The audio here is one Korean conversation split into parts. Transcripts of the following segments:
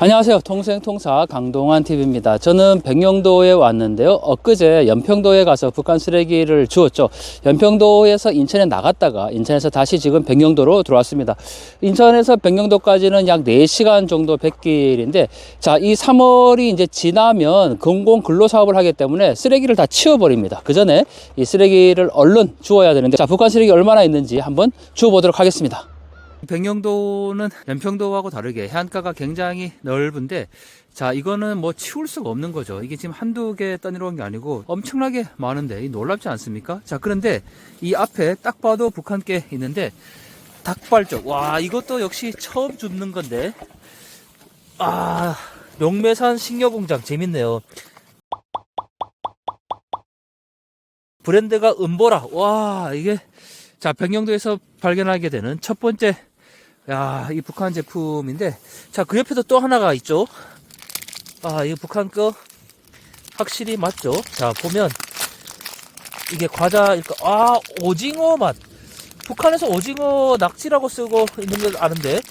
안녕하세요. 통생통사 강동환 TV입니다. 저는 백령도에 왔는데요. 엊그제 연평도에 가서 북한 쓰레기를 주웠죠. 연평도에서 인천에 나갔다가 인천에서 다시 지금 백령도로 들어왔습니다. 인천에서 백령도까지는 약 4시간 정도 백길인데 자, 이 3월이 이제 지나면 공공 근로 사업을 하기 때문에 쓰레기를 다 치워버립니다. 그 전에 이 쓰레기를 얼른 주워야 되는데 자, 북한 쓰레기 얼마나 있는지 한번 주워보도록 하겠습니다. 백령도는 연평도하고 다르게 해안가가 굉장히 넓은데 자 이거는 뭐 치울 수가 없는 거죠. 이게 지금 한두 개 떠내려온 게 아니고 엄청나게 많은데 이 놀랍지 않습니까? 자 그런데 이 앞에 딱 봐도 북한께 있는데 닭발적 와 이것도 역시 처음 줍는 건데. 아 용매산 식료공장 재밌네요. 브랜드가 은보라. 와 이게 자 백령도에서 발견하게 되는 첫 번째 야, 이 북한 제품인데, 자, 그 옆에도 또 하나가 있죠. 아, 이거 북한 거 확실히 맞죠? 자, 보면 이게 과자일까? 아, 오징어 맛. 북한에서 오징어 낙지라고 쓰고 있는 걸 아는데,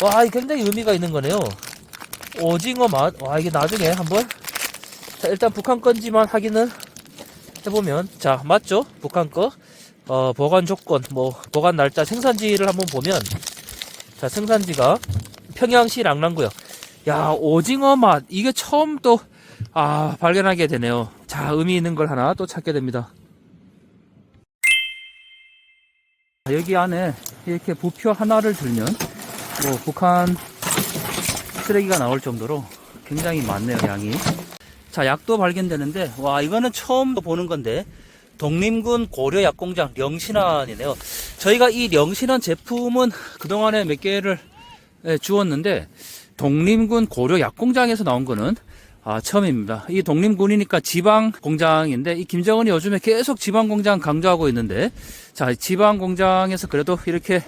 와, 이게 굉장히 의미가 있는 거네요. 오징어 맛. 와, 이게 나중에 한번. 자, 일단 북한 건지만 확인을 해보면, 자, 맞죠? 북한 거. 어, 보관 조건, 뭐, 보관 날짜, 생산지를 한번 보면, 자, 생산지가 평양시 랑랑구역. 야, 오징어 맛. 이게 처음 또, 아, 발견하게 되네요. 자, 의미 있는 걸 하나 또 찾게 됩니다. 여기 안에 이렇게 부표 하나를 들면, 뭐, 북한 쓰레기가 나올 정도로 굉장히 많네요, 양이. 자, 약도 발견되는데, 와, 이거는 처음 보는 건데, 독림군 고려약공장 령신환이네요. 저희가 이 령신환 제품은 그동안에 몇 개를 예, 주었는데 독림군 고려약공장에서 나온 거는 아, 처음입니다. 이 독림군이니까 지방 공장인데 이 김정은이 요즘에 계속 지방 공장 강조하고 있는데 자 지방 공장에서 그래도 이렇게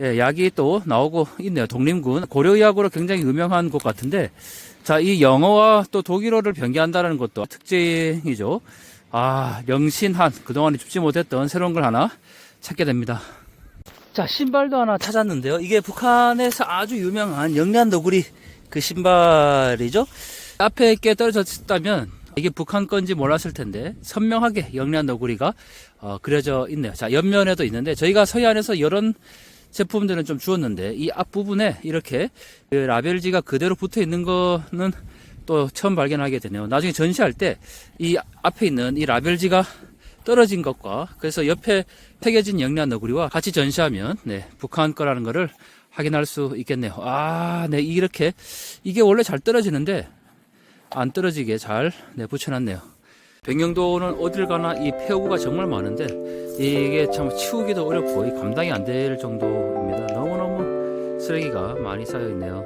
예, 약이 또 나오고 있네요. 독림군 고려의학으로 굉장히 유명한 곳 같은데 자 이 영어와 또 독일어를 변기한다는 것도 특징이죠. 아, 명신한 그동안에 줍지 못했던 새로운 걸 하나 찾게 됩니다. 자, 신발도 하나 찾았는데요. 이게 북한에서 아주 유명한 영란 너구리 그 신발이죠. 앞에 있게 떨어졌다면 이게 북한 건지 몰랐을 텐데 선명하게 영란 너구리가 어, 그려져 있네요. 자, 옆면에도 있는데 저희가 서해안에서 이런 제품들은 좀 주었는데 이 앞부분에 이렇게 그 라벨지가 그대로 붙어 있는 거는 또 처음 발견하게 되네요. 나중에 전시할 때 이 앞에 있는 이 라벨지가 떨어진 것과 그래서 옆에 새겨진 영리한 너구리와 같이 전시하면 네, 북한 거라는 거를 확인할 수 있겠네요. 아, 네, 이렇게 이게 원래 잘 떨어지는데 안 떨어지게 잘 네, 붙여놨네요. 백령도는 어딜 가나 이 폐허구가 정말 많은데 이게 참 치우기도 어렵고 이 감당이 안 될 정도입니다. 너무너무 쓰레기가 많이 쌓여 있네요.